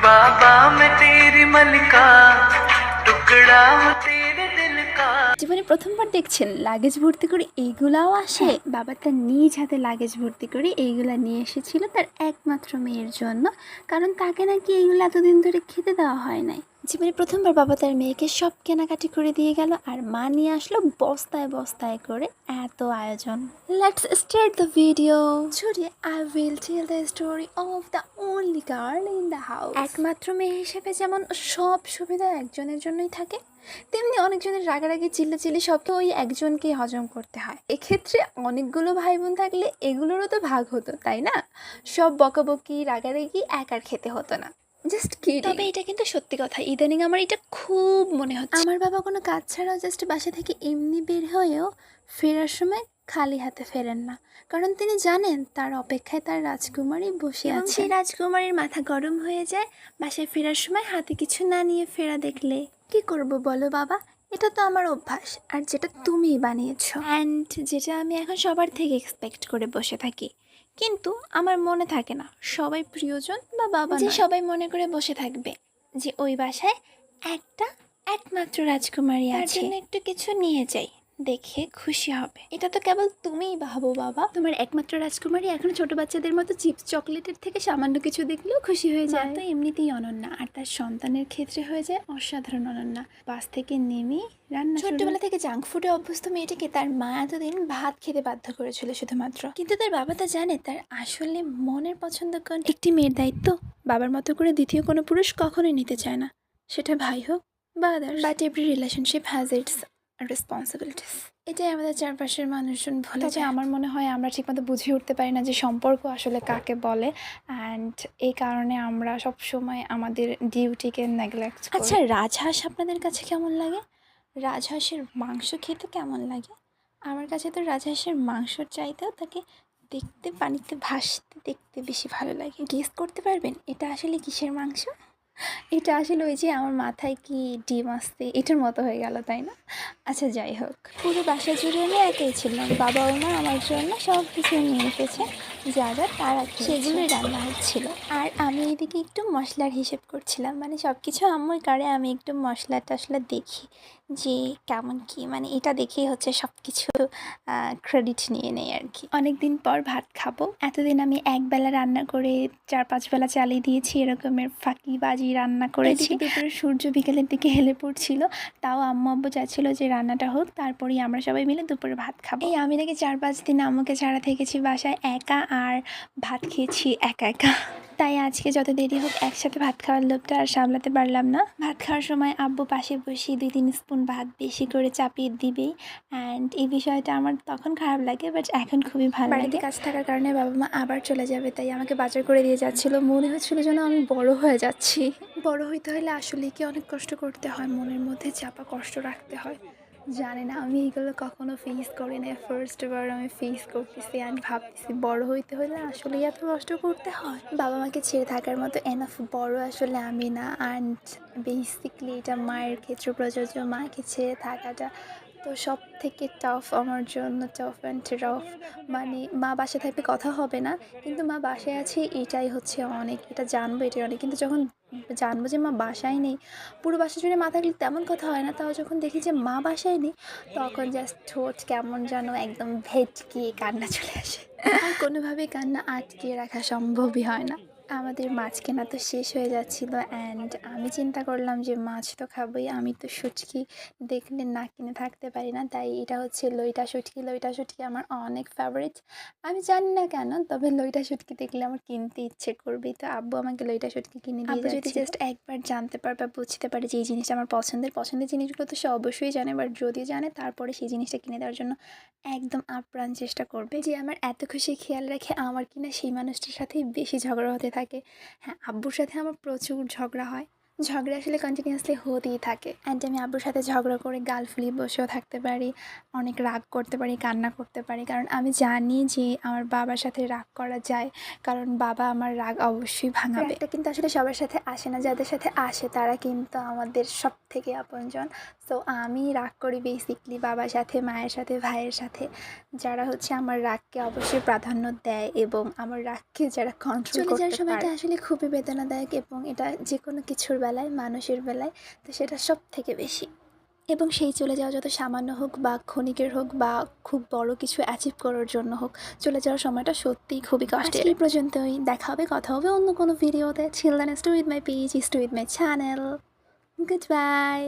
बाबा मैं तेरी मलिका टुकड़ा हूँ तेरे दिल का জীবনে প্রথমবার দেখছেন লাগেজ ভর্তি করে এইগুলাও আসে বাবা তার নিজ হাতে লাগেজ ভর্তি করে এইগুলা নিয়ে এসেছিল তার একমাত্র মেয়ের জন্য কারণ তাকে নাকি এইগুলো এতদিন ধরে খেতে দেওয়া হয় নাই জীবনে প্রথমবার বাবা তার মেয়েকে সব কেনাকাটি করে দিয়ে গেল আর মা নিয়ে আসলো বস্তায় বস্তায় করে এত আয়োজন। লেটস স্টার্ট দ্য ভিডিও ছুড়ে I will tell the story of the only girl in the house একমাত্র মেয়ে হিসেবে যেমন সব সুবিধা একজনের জন্যই থাকে তেমনি অনেকজনের রাগারাগি চিল্লাচিল্লি সব তো ওই একজনকেই হজম করতে হয়। এক্ষেত্রে অনেকগুলো ভাই বোন থাকলে এগুলোরও তো ভাগ হতো তাই না? সব বকাবকি রাগারাগি একার খেতে হতো না। জাস্ট কি তবে এটা কিন্তু সত্যি কথা। ইদানিং আমার এটা খুব মনে হচ্ছে। আমার বাবা কোনো কাজ ছাড়াও জাস্ট বাসা থেকে এমনি বের হয়েও ফেরার সময় খালি হাতে ফেরেন না। কারণ তিনি জানেন তার অপেক্ষায় তার রাজকুমারী বসে আছে। সেই রাজকুমারীর মাথা গরম হয়ে যায় বাসায় ফেরার সময় হাতে কিছু না নিয়ে ফেরা দেখলে। কি করব বলো বাবা? এটা তো আমার অভ্যাস। আর যেটা তুমিই বানিয়েছো। অ্যান্ড যেটা আমি এখন সবার থেকে এক্সপেক্ট করে বসে থাকি। কিন্তু আমার মনে থাকে না সবাই প্রিয়জন বা বাবা যে সবাই মনে করে বসে থাকবে যে ওই বাসায় একটা একমাত্র রাজকুমারী আছে। একটু কিছু নিয়ে যাই। দেখে খুশি হবে। এটা তো কেবল তুমিই ভাবো বাবা। তোমার একমাত্র রাজকুমারী এখন ছোট বাচ্চাদের মতো চিপস চকলেটের থেকে সামান্য কিছু দেখলেও খুশি হয়ে যায়। তো এমনিতেই অনন্যা আর তার সন্তানের ক্ষেত্রে হয়ে যায় অসাধারণ অনন্যা। বাস থেকে নেমে রান্না ছোট্টবেলা থেকে জাঙ্ক ফুডে অভ্যস্ত মেয়েটিকে তার মা এতদিন ভাত খেতে বাধ্য করেছিল শুধুমাত্র। কিন্তু তার বাবা তা জানে তার আসলে মনের পছন্দ কোন একটি মেয়ের দায়িত্ব বাবার মতো করে দ্বিতীয় কোনো পুরুষ কখনোই নিতে চায় না। সেটা ভাই হোক বা others but every relationship has its responsibilities এটাই আমাদের চারপাশের মানুষজন ভুলে যায় আমার মনে হয় আমরা ঠিকমতো বুঝে উঠতে পারি না যে সম্পর্ক আসলে কাকে বলে অ্যান্ড এই কারণে আমরা সব সময় আমাদের ডিউটিকে নেগলেক্ট আচ্ছা রাজহাঁস আপনাদের কাছে কেমন লাগে? রাজহাঁসের মাংস খেতে কেমন লাগে? আমার কাছে তো রাজহাঁসের মাংসর চাইতেও তাকে দেখতে পানিতে ভাসতে দেখতে বেশি ভালো লাগে। গেস করতে পারবেন? এটা আসলে কিসের মাংস? এটা আসলে ওই যে আমার মাথায় কি ডিম আসতে এটার মতো হয়ে গেল তাই না? আচ্ছা যাই হোক। পুরো বাসা জুড়ে আমি একাই ছিলাম। বাবা ও মা আমার জন্য সব কিছু নিয়ে এসেছে, যা যা তারা সেগুলোই রান্না হচ্ছিল আর আমি এদিকে একটু মশলার হিসেব করছিলাম। মানে সব কিছু আম্মুই করে আমি একটু মশলা টশলা দেখি যে কেমন কি। মানে এটা দেখেই হচ্ছে সব কিছু ক্রেডিট নিয়ে নেই আর কি। অনেক দিন পর ভাত খাব। এতদিন আমি একবেলা রান্না করে চার, পাঁচ বেলা চালিয়ে দিয়েছি। এরকমের ফাঁকি বাজি রান্না করেছি। সূর্য বিকেলের দিকে হেলে পড়ছিল। তাও আম্মু আব্বু চাচ্ছিল যে রান্নাটা হোক তারপরেই আমরা সবাই মিলে দুপুরে ভাত খাব। এই আমি নাকি চার পাঁচ দিন আম্মুকে ছাড়া থেকেছি বাসায় একা আর ভাত খেয়েছি একা একা। তাই আজকে যত দেরি হোক একসাথে ভাত খাওয়ার লোভটা আর সামলাতে পারলাম না। ভাত খাওয়ার সময় আব্বু পাশে বসে দুই তিন স্পুন ভাত বেশি করে চাপিয়ে দিবেই। অ্যান্ড এই বিষয়টা আমার তখন খারাপ লাগে বাট এখন খুবই ভালো লাগে। কাজ থাকার কারণে বাবা মা আবার চলে যাবে তাই আমাকে বাজার করে দিয়ে যাচ্ছিল। মনে হচ্ছিল যেন আমি বড় হয়ে যাচ্ছি। বড় হইতে হলে আসলে কি অনেক কষ্ট করতে হয় মনের মধ্যে চাপা কষ্ট রাখতে হয়। জানি না, আমি এগুলো কখনো ফেস করি না ফার্স্ট এবার আমি ফেস করতেছি অ্যান্ড ভাবতেছি বড় হইতে হলে আসলে এত কষ্ট করতে হয়। বাবা মাকে ছেড়ে থাকার মতো এনাফ বড় আসলে আমি না। অ্যান্ড বেসিকলি এটা মায়ের ক্ষেত্রে প্রযোজ্য। মাকে ছেড়ে থাকাটা তো সব থেকে টাফ আমার জন্য টাফ অ্যান্ড রাফ মানে মা বাসায় থাকবে কথা হবে না, কিন্তু মা বাসায় আছে এটাই হচ্ছে অনেক, এটা জানব, এটাই অনেক। কিন্তু যখন জানব যে মা বাসায় নেই, পুরো বাসা জুড়ে মা থাকলে তেমন কথা হয় না, তাও যখন দেখি যে মা বাসায় নেই, তখন জাস্ট ঠোঁট কেমন যেন একদম ভেটকিয়ে কান্না চলে আসে। কোনোভাবেই কান্না আটকিয়ে রাখা সম্ভবই হয় না। আমাদের মাছ কেনা তো শেষ হয়ে যাচ্ছিল অ্যান্ড আমি চিন্তা করলাম যে মাছ তো খাবোই আমি তো শুটকি দেখলে না কিনে থাকতে পারি না তাই এটা হচ্ছে লইটা শুটকি লইটা শুটকি আমার অনেক ফেভারিট আমি জানি না কেন তবে লইটা শুটকি দেখলে আমার কিনতে ইচ্ছে করবে তো আব্বু আমাকে লইটা শুটকি কিনে দিয়ে যদি জাস্ট একবার জানতে পারে বা বুঝতে পারে যে এই জিনিসটা আমার পছন্দের পছন্দের জিনিসগুলো তো সে অবশ্যই জানে বাট যদি জানে তারপরে সেই জিনিসটা কিনে দেওয়ার জন্য একদম আপ্রাণ চেষ্টা করবে যে আমার এত খুশি খেয়াল রাখে আমার কিনা সেই মানুষটার সাথেই বেশি ঝগড়া হতে থাকে। হ্যাঁ আব্বুর সাথে আমার প্রচুর ঝগড়া হয়। ঝগড়া আসলে কন্টিনিউয়াসলি হতেই থাকে। অ্যান্ড আমি আব্বুর সাথে ঝগড়া করে গাল ফুলিয়ে বসেও থাকতে পারি, অনেক রাগ করতে পারি, কান্না করতে পারি। কারণ আমি জানি যে আমার বাবার সাথে রাগ করা যায়, কারণ বাবা আমার রাগ অবশ্যই ভাঙাবে। এটা কিন্তু আসলে সবার সাথে আসে না, যাদের সাথে আসে তারা কিন্তু আমাদের সব থেকে আপনজন। সো আমি রাগ করি বেসিকলি বাবার সাথে মায়ের সাথে ভাইয়ের সাথে। যারা হচ্ছে আমার রাগকে অবশ্যই প্রাধান্য দেয় এবং আমার রাগকে যারা কন্ট্রোল করতে যাওয়ার সময়টা আসলে খুবই বেদনাদায়ক এবং এটা যে কোনো কিছুর বেলায় মানুষের বেলায় তো সেটা সব থেকে বেশি। এবং সেই চলে যাওয়া যত সামান্য হোক বা ক্ষণিকের হোক বা খুব বড় কিছু অ্যাচিভ করার জন্য হোক চলে যাওয়ার সময়টা সত্যিই খুবই কষ্টের। এই পর্যন্তই। দেখা হবে কথা হবে অন্য কোনো ভিডিওতে চিলড্রেন স্টু with my page stew with my channel good bye